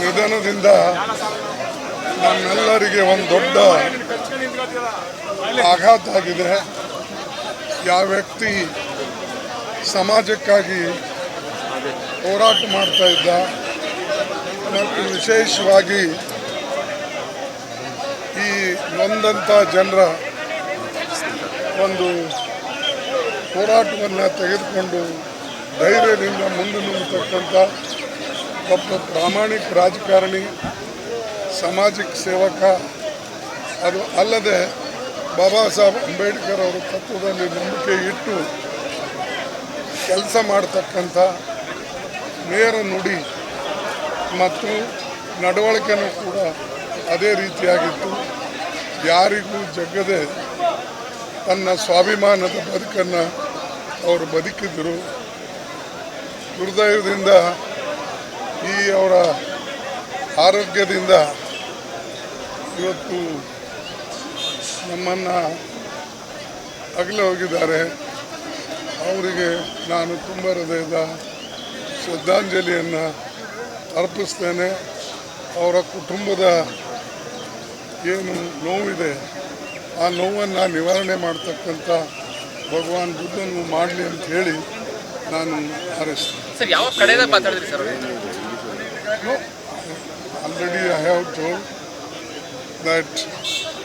ನಿಧನದಿಂದ ನಮ್ಮೆಲ್ಲರಿಗೆ ಒಂದು ದೊಡ್ಡ ಆಘಾತ ಆಗಿದೆ. ಯಾವ ವ್ಯಕ್ತಿ ಸಮಾಜಕ್ಕಾಗಿ ಹೋರಾಟ ಮಾಡ್ತಾ ಇದ್ದ, ಮತ್ತು ವಿಶೇಷವಾಗಿ ಈ ನೊಂದಂಥ ಜನರ ಒಂದು ಹೋರಾಟವನ್ನು ತೆಗೆದುಕೊಂಡು ಧೈರ್ಯದಿಂದ ಮುಂದೆ ನುಗ್ಗತಕ್ಕಂಥ ಒಬ್ಬ ಪ್ರಾಮಾಣಿಕ ರಾಜಕಾರಣಿ, ಸಾಮಾಜಿಕ ಸೇವಕ, ಅದು ಅಲ್ಲದೆ ಬಾಬಾ ಸಾಹೇಬ್ ಅಂಬೇಡ್ಕರ್ ಅವರ ತತ್ವದಲ್ಲಿ ನಂಬಿಕೆ ಇಟ್ಟು ಕೆಲಸ ಮಾಡತಕ್ಕಂಥ ನೇರ ನುಡಿ ಮತ್ತು ನಡವಳಿಕೆನೂ ಕೂಡ ಅದೇ ರೀತಿಯಾಗಿತ್ತು. ಯಾರಿಗೂ ಜಗ್ಗದೆ ತನ್ನ ಸ್ವಾಭಿಮಾನದ ಬದುಕನ್ನು ಅವರು ಬದುಕಿದರು. ದುರ್ದೈವದಿಂದ ಈ ಅವರ ಆರೋಗ್ಯದಿಂದ ಇವತ್ತು ನಮ್ಮನ್ನು ಅಗಲ ಹೋಗಿದ್ದಾರೆ. ಅವರಿಗೆ ನಾನು ತುಂಬ ಹೃದಯದ ಶ್ರದ್ಧಾಂಜಲಿಯನ್ನು ಅರ್ಪಿಸ್ತೇನೆ. ಅವರ ಕುಟುಂಬದ ಏನು ನೋವಿದೆ, ಆ ನೋವನ್ನು ನಿವಾರಣೆ ಮಾಡ್ತಕ್ಕಂಥ ಭಗವಾನ್ ಬುದ್ಧನು ಮಾಡಲಿ ಅಂತ ಹೇಳಿ ನಾನು ಹಾರೈಸ್ತೇನೆ. ಸರ್, ಯಾವ ಕಡೆಯಿಂದ ಮಾತಾಡಿದ್ರಿ sir No, already I have told that